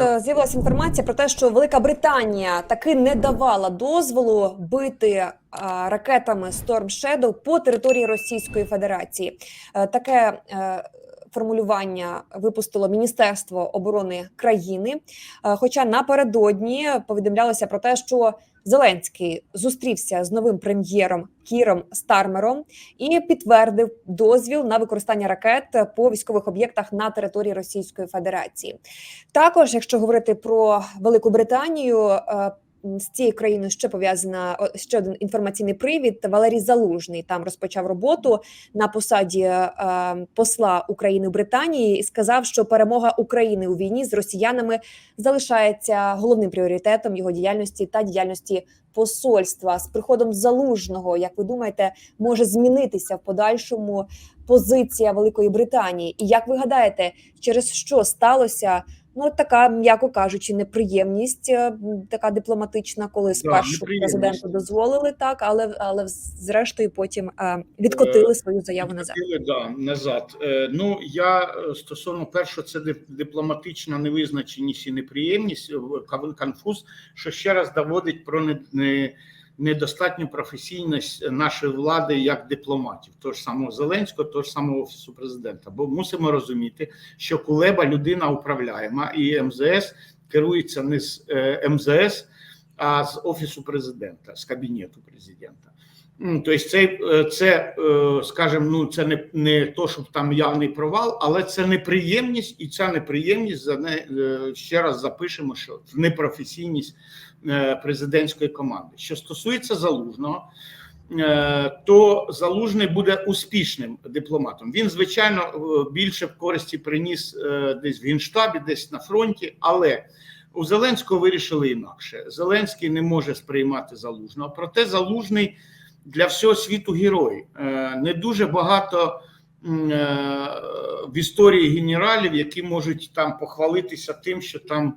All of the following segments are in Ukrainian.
Е, з'явилася інформація про те, що Велика Британія таки не давала дозволу бити ракетами Storm Shadow по території Російської Федерації. Е, Таке е, формулювання випустило Міністерство оборони країни. Е, Хоча напередодні повідомлялося про те, що Зеленський зустрівся з новим прем'єром Кіром Стармером і підтвердив дозвіл на використання ракет по військових об'єктах на території Російської Федерації. Також, якщо говорити про Велику Британію. З цією країною ще пов'язана ще один інформаційний привід. Валерій Залужний там розпочав роботу на посаді е, посла України в Британії і сказав, що перемога України у війні з росіянами залишається головним пріоритетом його діяльності та діяльності посольства. З приходом залужного, як ви думаєте, може змінитися в подальшому позиція Великої Британії? І як ви гадаєте, через що сталося? Ну, така, м'яко кажучи, неприємність, е, така дипломатична, коли спершу неприємність. президенту дозволили так, але але зрештою потім е, відкотили свою заяву назад. Да, назад. Е, ну я е, стосовно першого, це дип- дипломатична невизначеність і неприємність, е, конфуз, що ще раз доводить про не, не, недостатню професійність нашої влади як дипломатів, того ж самого Зеленського, того ж самого офісу президента. Бо мусимо розуміти, що Кулеба людина управляєма, і МЗС керується не з е, МЗС, а з офісу президента, з кабінету президента. Тобто, це, це скажімо, ну це не, не то, щоб там явний провал, але це неприємність, і ця неприємність за не е, ще раз запишемо, що в непрофесійність е, президентської команди. Що стосується залужного, то залужний буде успішним дипломатом. Він, звичайно, більше в користі приніс десь в генштабі, десь на фронті, але у Зеленського вирішили інакше. Зеленський не може сприймати залужного, проте залужний для всього світу герой. Е, Не дуже багато е, в історії генералів, які можуть там похвалитися тим, що там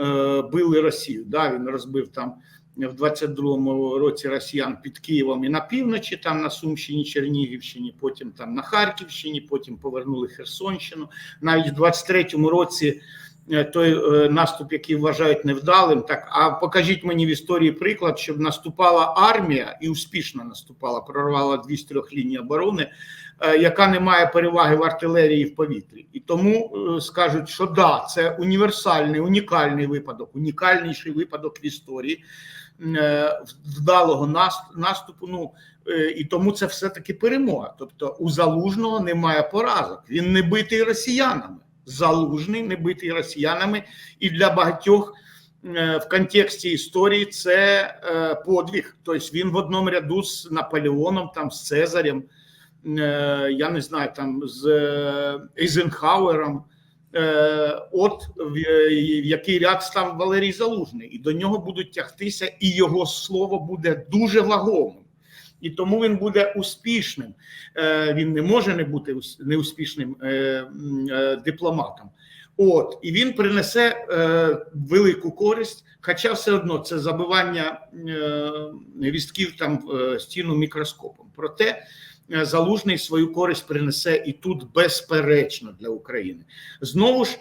е, били Росію. Да, він розбив там в 22-му році росіян під Києвом і на півночі, там на Сумщині, Чернігівщині, потім там на Харківщині, потім повернули Херсонщину. Навіть в 23-му році той е, наступ, який вважають невдалим, так а покажіть мені в історії приклад, щоб наступала армія і успішно наступала, прорвала дві з трьох ліній оборони, е, яка не має переваги в артилерії і в повітрі. І тому е, скажуть, що да, це універсальний, унікальний випадок, унікальніший випадок в історії е, вдалого нас- наступу. Ну е, і тому це все таки перемога. Тобто у залужного немає поразок. Він не битий росіянами. Залужний не битий росіянами, і для багатьох е, в контексті історії це е, подвиг. Тобто він в одному ряду з Наполеоном, там з Цезарем, е, я не знаю, там з Ейзенхауером. От в який ряд став Валерій Залужний, і до нього будуть тягтися, і його слово буде дуже вагомим. І тому він буде успішним. Е, Він не може не бути неуспішним е, е, дипломатом. От і він принесе велику користь, хоча все одно це забивання рістків там в стіну мікроскопом. Проте залужний свою користь принесе і тут безперечно для України. Знову ж,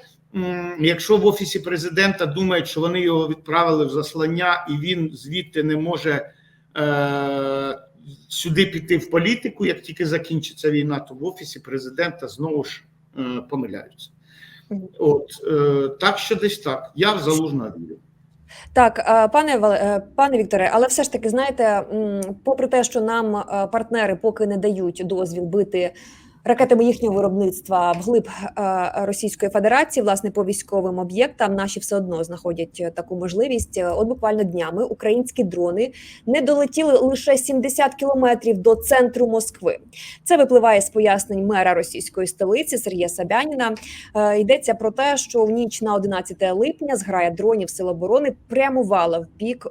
якщо в офісі президента думають, що вони його відправили в заслання, і він звідти не може е, сюди піти в політику, як тільки закінчиться війна, то в офісі президента знову ж е, помиляються. От е, так що десь так. Я в залужна вірю. Так, е, пане пане Вікторе, але все ж таки, знаєте, попри те, що нам партнери поки не дають дозвіл бити ракетами їхнього виробництва вглиб е, Російської Федерації, власне, по військовим об'єктам, наші все одно знаходять е, таку можливість. Е, От буквально днями українські дрони не долетіли лише 70 кілометрів до центру Москви. Це випливає з пояснень мера російської столиці Сергія Собяніна. Е, Йдеться про те, що в ніч на 11 липня зграя дронів Сил оборони прямувала в бік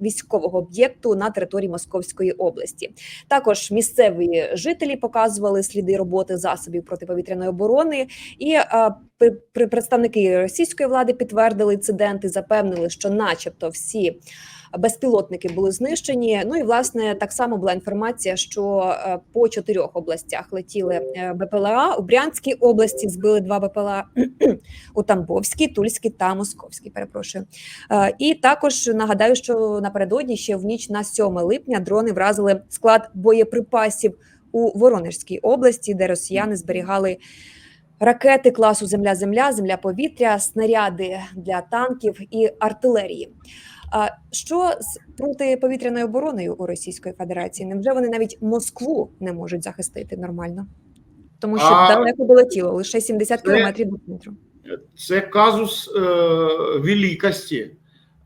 військового об'єкту на території Московської області. Також місцеві жителі показували сліди роботи засобів протиповітряної оборони, і е, при- представники російської влади підтвердили інцидент і запевнили, що, начебто, всі безпілотники були знищені. Ну і власне так само була інформація, що е, по чотирьох областях летіли е, БПЛА. У Брянській області збили два БПЛА у Тамбовській, Тульській та Московській. Перепрошую. І також нагадаю, що напередодні ще в ніч на 7 липня дрони вразили склад боєприпасів у Воронежській області, де росіяни зберігали ракети класу Земля-Земля, Земля-повітря, снаряди для танків і артилерії. А що з протиповітряною обороною у Російської Федерації? Невже вони навіть Москву не можуть захистити нормально? Тому що А, далеко долетіло, лише 70 кілометрів до центру. Це казус е, великості,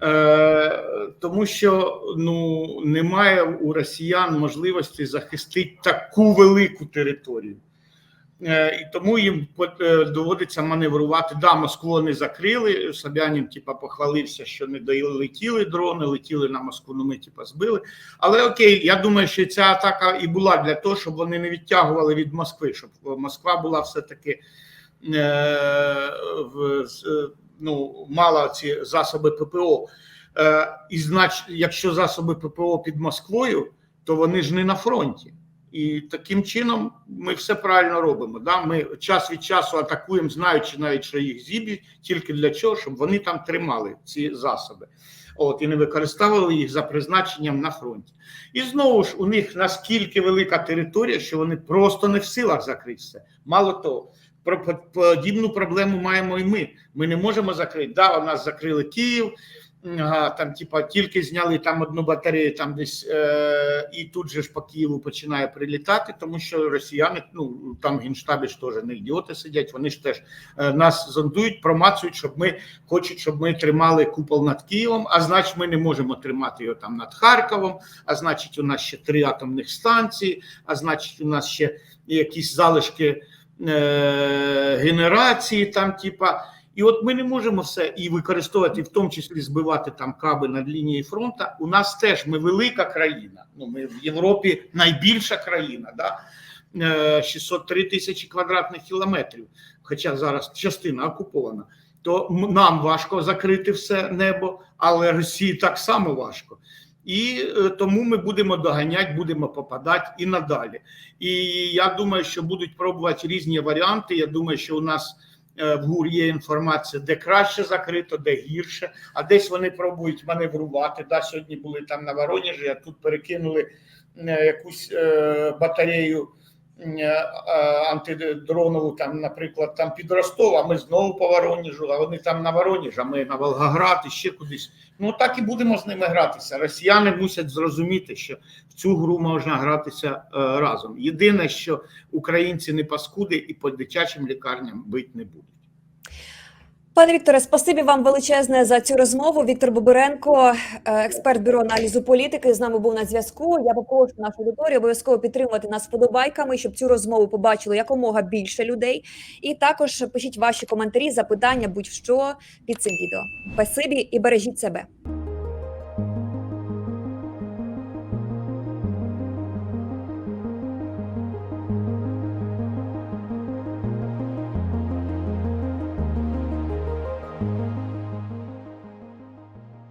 е, тому що ну, немає у росіян можливості захистити таку велику територію. Е, і тому їм е, доводиться маневрувати. Да, Москву вони закрили. Собянін типа похвалився, що не долетіли дрони, летіли на Москву. Ну ми типа збили. Але окей, я думаю, що ця атака і була для того, щоб вони не відтягували від Москви, щоб Москва була все таки е, в, ну, мала ці засоби ППО. Е, і знач, якщо засоби ППО під Москвою, то вони ж не на фронті. І таким чином ми все правильно робимо. Да? Ми час від часу атакуємо, знаючи навіть, що їх зіб'ють, тільки для чого, щоб вони там тримали ці засоби. От і не використовували їх за призначенням на фронті. І знову ж у них наскільки велика територія, що вони просто не в силах закрити все. Мало того, подібну проблему маємо і ми. Ми не можемо закрити. Да, у нас закрили Київ. Там, типа, тільки зняли там одну батарею, там десь е, і тут же ж по Києву починає прилітати, тому що росіяни, ну там в генштабі ж теж не ідіоти сидять. Вони ж теж е, нас зондують, промацують, щоб ми хочуть, щоб ми тримали купол над Києвом. А значить, ми не можемо тримати його там над Харковом. А значить, у нас ще три атомних станції. А значить, у нас ще якісь залишки е, генерації, там, типа. І от ми не можемо все і використовувати, в тому числі збивати там каби над лінією фронту. У нас теж ми велика країна. Ну ми в Європі найбільша країна, да? Е, 603 тисячі квадратних кілометрів. Хоча зараз частина окупована. То нам важко закрити все небо, але Росії так само важко. І е, тому ми будемо доганяти, будемо попадати і надалі. І я думаю, що будуть пробувати різні варіанти. Я думаю, що у нас е, в ГУР є інформація, де краще закрито, де гірше, а десь вони пробують маневрувати. Да, сьогодні були там на Воронежі, а тут перекинули е, якусь батарею антидронову, там, наприклад, там під Ростов, а ми знову по Воронежу, а вони там на Воронеж, а ми на Волгоград і ще кудись. Ну так і будемо з ними гратися. Росіяни мусять зрозуміти, що в цю гру можна гратися е, разом. Єдине, що українці не паскуди і по дитячим лікарням бить не будуть. Пане Вікторе, спасибі вам величезне за цю розмову. Віктор Бобиренко, е, експерт бюро аналізу політики, з нами був на зв'язку. Я попрошу нашу аудиторію обов'язково підтримувати нас вподобайками, щоб цю розмову побачило якомога більше людей. І також пишіть ваші коментарі, запитання, будь-що під цим відео. Спасибі і бережіть себе.